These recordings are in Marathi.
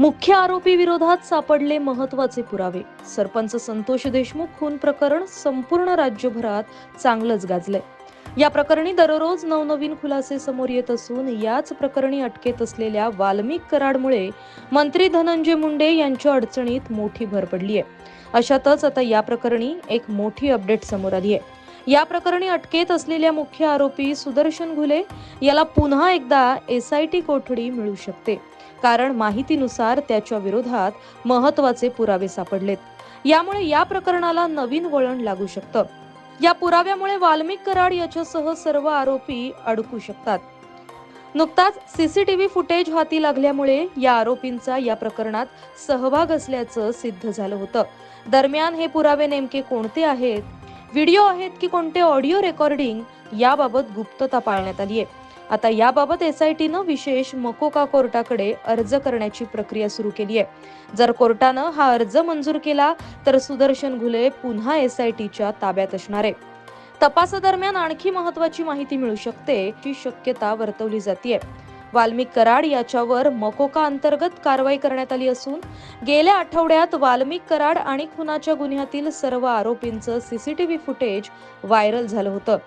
मुख्य आरोपी विरोधात सापडले महत्त्वाचे पुरावे. सरपंच संतोष देशमुख खून प्रकरण संपूर्ण राज्यभरात चांगलंच गाजलंय. या प्रकरणी दररोज नवनवीन खुलासे समोर येत असून याच प्रकरणी अटकेत असलेल्या वाल्मिक कराडमुळे मंत्री धनंजय मुंडे यांच्या अडचणीत मोठी भर पडली आहे अशातच आता या प्रकरणी एक मोठी अपडेट समोर आली आहे या प्रकरणी अटकेत असलेल्या मुख्य आरोपी सुदर्शन घुले याला पुन्हा एकदा एसआयटी कोठडी मिळू शकते. कारण माहितीनुसार त्याच्या विरोधात महत्त्वाचे पुरावे सापडलेत. यामुळे या प्रकरणाला नवीन वळण लागू शकतं. या पुराव्यामुळे वाल्मिक कराड याच्यासह सर्व आरोपी अडकू शकतात. नुकताच सीसीटीव्ही फुटेज हाती लागल्यामुळे या आरोपींचा या प्रकरणात सहभाग असल्याचं सिद्ध झालं होतं. दरम्यान हे पुरावे नेमके कोणते आहेत? व्हिडिओ आहेत की कोणते ऑडिओ रेकॉर्डिंग याबाबत गुप्तता पाळण्यात आली आहे. आता याबाबत एस आय टीनं विशेष मकोका कोर्टाकडे अर्ज करण्याची प्रक्रिया सुरू केली आहे. जर कोर्टानं हा अर्ज मंजूर केला तर सुदर्शन घुले पुन्हा एस आय टीच्या ताब्यात असणार आहे. तपासादरम्यान आणखी महत्वाची माहिती मिळू शकते ही शक्यता वर्तवली जाते वाल्मिक कराड याच्यावर मकोका अंतर्गत कारवाई करण्यात आली असून गेल्या आठवड्यात वाल्मिक कराड आणि खुनाच्या गुन्ह्यातील सर्व आरोपींचं सीसीटीव्ही फुटेज व्हायरल झालं होतं.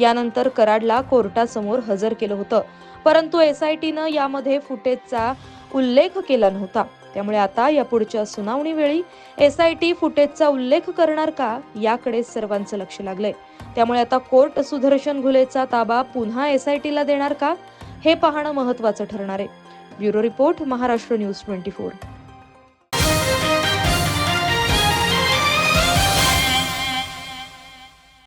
यानंतर कराडला कोर्टासमोर हजर केलं होतं. परंतु एसआयटीनं यामध्ये फुटेजचा उल्लेख केला नव्हता. त्यामुळे आता या पुढच्या सुनावणी एसआयटी फुटेजचा उल्लेख करणार का याकडे सर्वांचं लक्ष लागलंय. त्यामुळे आता कोर्ट सुदर्शन घुलेचा ताबा पुन्हा एसआयटीला देणार का हे पाहणं महत्वाचं ठरणार आहे. Bureau report Maharashtra news twenty four.